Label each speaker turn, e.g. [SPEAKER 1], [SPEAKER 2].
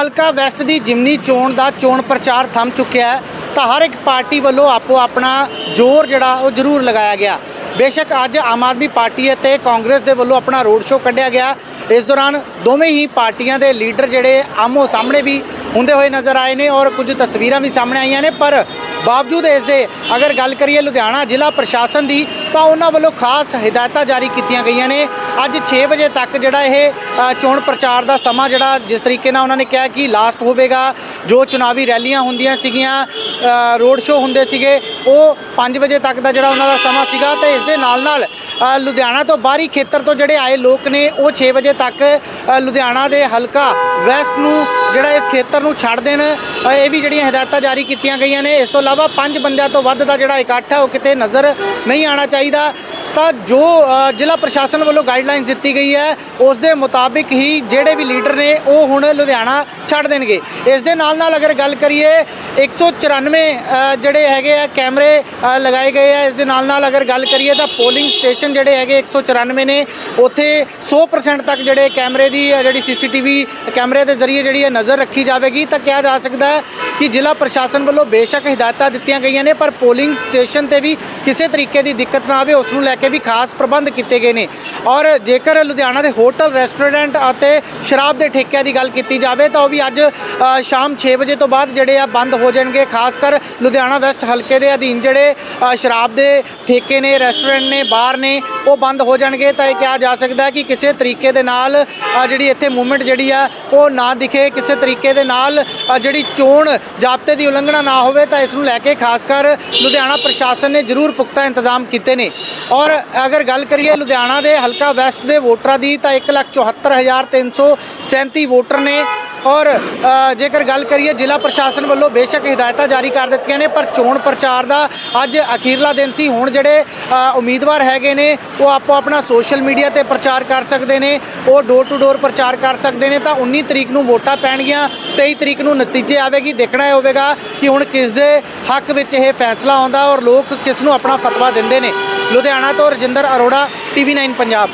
[SPEAKER 1] ਹਲਕਾ ਵੈਸਟ ਦੀ ਜਿਮਨੀ ਚੋਣ ਦਾ ਚੋਣ ਪ੍ਰਚਾਰ ਥੰਮ ਚੁੱਕਿਆ ਹੈ, ਤਾਂ ਹਰ ਇੱਕ ਪਾਰਟੀ ਵੱਲੋਂ ਆਪੋ ਆਪਣਾ ਜ਼ੋਰ ਜਿਹੜਾ, ਉਹ ਜ਼ਰੂਰ ਲਗਾਇਆ ਗਿਆ। ਬੇਸ਼ੱਕ ਅੱਜ ਆਮ ਆਦਮੀ ਪਾਰਟੀ ਅਤੇ ਕਾਂਗਰਸ ਦੇ ਵੱਲੋਂ ਆਪਣਾ ਰੋਡ ਸ਼ੋਅ ਕੱਢਿਆ ਗਿਆ। ਇਸ ਦੌਰਾਨ ਦੋਵੇਂ ਹੀ ਪਾਰਟੀਆਂ ਦੇ ਲੀਡਰ ਜਿਹੜੇ ਆਮੋ ਸਾਹਮਣੇ ਵੀ ਹੁੰਦੇ ਹੋਏ ਨਜ਼ਰ ਆਏ ਨੇ ਔਰ ਕੁਝ ਤਸਵੀਰਾਂ ਵੀ ਸਾਹਮਣੇ ਆਈਆਂ ਨੇ। ਪਰ ਬਾਵਜੂਦ ਇਸ ਦੇ ਅਗਰ ਗੱਲ ਕਰੀਏ ਲੁਧਿਆਣਾ ਜ਼ਿਲ੍ਹਾ ਪ੍ਰਸ਼ਾਸਨ ਦੀ, ਤਾਂ ਉਹਨਾਂ ਵੱਲੋਂ ਖਾਸ ਹਦਾਇਤਾਂ ਜਾਰੀ ਕੀਤੀਆਂ ਗਈਆਂ ਨੇ। ਅੱਜ 6 ਵਜੇ ਤੱਕ ਜਿਹੜਾ ਇਹ ਚੋਣ ਪ੍ਰਚਾਰ ਦਾ ਸਮਾਂ ਜਿਹੜਾ ਜਿਸ ਤਰੀਕੇ ਨਾਲ ਉਹਨਾਂ ਨੇ ਕਿਹਾ ਕਿ ਲਾਸਟ ਹੋਵੇਗਾ, ਜੋ ਚੁਣਾਵੀ ਰੈਲੀਆਂ ਹੁੰਦੀਆਂ ਸੀਗੀਆਂ ਰੋਡ ਸ਼ੋਅ ਹੁੰਦੇ ਸੀਗੇ, ਉਹ 5 ਵਜੇ ਤੱਕ ਦਾ ਜਿਹੜਾ ਉਹਨਾਂ ਦਾ ਸਮਾਂ ਸੀਗਾ ਤੇ ਇਸ ਦੇ ਨਾਲ ਨਾਲ ਲੁਧਿਆਣਾ ਤੋਂ ਬਾਹਰੀ ਖੇਤਰ ਤੋਂ ਜਿਹੜੇ ਆਏ ਲੋਕ ਨੇ, ਉਹ 6 ਵਜੇ ਤੱਕ ਲੁਧਿਆਣਾ ਦੇ ਹਲਕਾ ਵੈਸਟ ਨੂੰ ਜਿਹੜਾ ਇਸ ਖੇਤਰ ਨੂੰ ਛੱਡ ਦੇਣ ਇਹ ਵੀ ਜਿਹੜੀਆਂ ਹਦਾਇਤਾਂ ਜਾਰੀ ਕੀਤੀਆਂ ਗਈਆਂ ਨੇ। ਇਸ ਤੋਂ ਇਲਾਵਾ ਪੰਜ ਬੰਦਿਆਂ ਤੋਂ ਵੱਧ ਦਾ ਜਿਹੜਾ ਇਕੱਠ ਹੈ ਉਹ ਕਿਤੇ ਨਜ਼ਰ ਨਹੀਂ ਆਉਣਾ ਚਾਹੀਦਾ। ਤਾਂ ਜੋ ਜ਼ਿਲ੍ਹਾ ਪ੍ਰਸ਼ਾਸਨ ਵੱਲੋਂ ਗਾਈਡਲਾਈਨਸ ਦਿੱਤੀ ਗਈ ਹੈ ਉਸ ਦੇ ਮੁਤਾਬਿਕ ਹੀ ਜਿਹੜੇ ਵੀ ਲੀਡਰ ਨੇ ਉਹ ਹੁਣ ਲੁਧਿਆਣਾ ਛੱਡ ਦੇਣਗੇ। ਇਸ ਦੇ ਨਾਲ ਨਾਲ ਅਗਰ ਗੱਲ ਕਰੀਏ 194 ਅ, ਜਿਹੜੇ ਹੈਗੇ ਆ ਕੈਮਰੇ ਲਗਾਏ ਗਏ ਆ। ਇਸ ਦੇ ਨਾਲ ਨਾਲ ਅਗਰ ਗੱਲ ਕਰੀਏ ਤਾਂ ਪੋਲਿੰਗ ਸਟੇਸ਼ਨ ਜਿਹੜੇ ਹੈਗੇ 194 ਨੇ ਉੱਥੇ 100% ਤੱਕ ਜਿਹੜੇ ਕੈਮਰੇ ਦੀ ਅ, ਜਿਹੜੀ ਸੀਸੀਟੀਵੀ ਕੈਮਰੇ ਦੇ ਜ਼ਰੀਏ ਜਿਹੜੀ ਹੈ ਨਜ਼ਰ ਰੱਖੀ ਜਾਵੇਗੀ ਤਾਂ ਕਿਹਾ ਜਾ ਸਕਦਾ ਹੈ ਕਿ ਜ਼ਿਲ੍ਹਾ ਪ੍ਰਸ਼ਾਸਨ ਵੱਲੋਂ ਬੇਸ਼ੱਕ ਹਦਾਇਤਾਂ ਦਿੱਤੀਆਂ ਗਈਆਂ ਨੇ, ਪਰ ਪੋਲਿੰਗ ਸਟੇਸ਼ਨ ਤੇ ਵੀ ਕਿਸੇ ਤਰੀਕੇ ਦੀ ਦਿੱਕਤ ਨਾ ਆਵੇ, ਉਸ ਨੂੰ ਲੈ ਕੇ ਵੀ ਖਾਸ ਪ੍ਰਬੰਧ ਕੀਤੇ ਗਏ ਨੇ। ਔਰ ਜੇਕਰ ਲੁਧਿਆਣਾ ਦੇ ਹੋਟਲ, ਰੈਸਟੋਰੈਂਟ ਅਤੇ ਸ਼ਰਾਬ ਦੇ ਠੇਕਿਆਂ ਦੀ ਗੱਲ ਕੀਤੀ ਜਾਵੇ, ਤਾਂ ਉਹ ਵੀ ਅੱਜ ਸ਼ਾਮ 6 ਵਜੇ ਤੋਂ ਬਾਅਦ ਜਿਹੜੇ ਆ ਬੰਦ ਹੋ ਜਾਣਗੇ, ਖਾਸ ਕਰ ਲੁਧਿਆਣਾ ਵੈਸਟ ਹਲਕੇ ਦੇ ਅਧੀਨ ਜਿਹੜੇ ਸ਼ਰਾਬ ਦੇ ਠੇਕੇ ਨੇ, ਰੈਸਟੋਰੈਂਟ ਨੇ, ਬਾਰ ਨੇ, ਉਹ ਬੰਦ ਹੋ ਜਾਣਗੇ। ਤਾਂ ਇਹ ਕਿਹਾ ਜਾ ਸਕਦਾ ਹੈ ਕਿ ਕਿਸੇ ਤਰੀਕੇ ਦੇ ਨਾਲ ਜਿਹੜੀ ਇੱਥੇ ਮੂਵਮੈਂਟ ਜਿਹੜੀ ਆ, ਉਹ ਨਾ ਦਿਖੇ, ਕਿਸੇ ਤਰੀਕੇ ਦੇ ਨਾਲ ਜਿਹੜੀ ਚੋਣ ਜਾਬਤੇ ਦੀ ਉਲੰਘਣਾ ਨਾ ਹੋਵੇ ਤਾਂ ਇਸ ਨੂੰ ਲੈ ਕੇ ਖਾਸ ਕਰ ਲੁਧਿਆਣਾ ਪ੍ਰਸ਼ਾਸਨ ਨੇ ਜ਼ਰੂਰ ਪੁਖਤਾ ਇੰਤਜ਼ਾਮ ਕੀਤੇ ਨੇ। ਔਰ ਅਗਰ ਗੱਲ ਕਰੀਏ ਲੁਧਿਆਣਾ ਦੇ ਹਲਕਾ ਵੈਸਟ ਦੇ ਵੋਟਰਾਂ ਦੀ ਤਾਂ 174337 ਵੋਟਰ ਨੇ ਔਰ ਜੇਕਰ ਗੱਲ ਕਰੀਏ ਜ਼ਿਲ੍ਹਾ ਪ੍ਰਸ਼ਾਸਨ ਵੱਲੋਂ ਬੇਸ਼ੱਕ ਹਦਾਇਤਾਂ ਜਾਰੀ ਕਰ ਦਿੱਤੀਆਂ ਨੇ, ਪਰ ਚੋਣ ਪ੍ਰਚਾਰ ਦਾ ਅੱਜ ਅਖੀਰਲਾ ਦਿਨ ਸੀ। ਹੁਣ ਜਿਹੜੇ ਉਮੀਦਵਾਰ ਹੈਗੇ ਨੇ, ਉਹ ਆਪੋ ਆਪਣਾ ਸੋਸ਼ਲ ਮੀਡੀਆ ਤੇ ਪ੍ਰਚਾਰ ਕਰ ਸਕਦੇ ਨੇ, ਉਹ ਡੋਰ ਟੂ ਡੋਰ ਪ੍ਰਚਾਰ ਕਰ ਸਕਦੇ ਨੇ, ਤਾਂ 19 ਤਰੀਕ ਨੂੰ ਵੋਟਾਂ ਪੈਣਗੀਆਂ 23 ਤਰੀਕ ਨੂੰ ਨਤੀਜੇ ਆਵੇਗੀ। ਦੇਖਣਾ ਹੋਵੇਗਾ ਕਿ ਹੁਣ ਕਿਸ ਦੇ ਹੱਕ ਵਿੱਚ ਇਹ ਫੈਸਲਾ ਆਉਂਦਾ ਔਰ ਲੋਕ ਕਿਸ ਨੂੰ ਆਪਣਾ ਫਤਵਾ ਦਿੰਦੇ ਨੇ। ਲੁਧਿਆਣਾ ਤੋਂ ਰਜਿੰਦਰ ਅਰੋੜਾ ਟੀਵੀ 9 ਪੰਜਾਬ।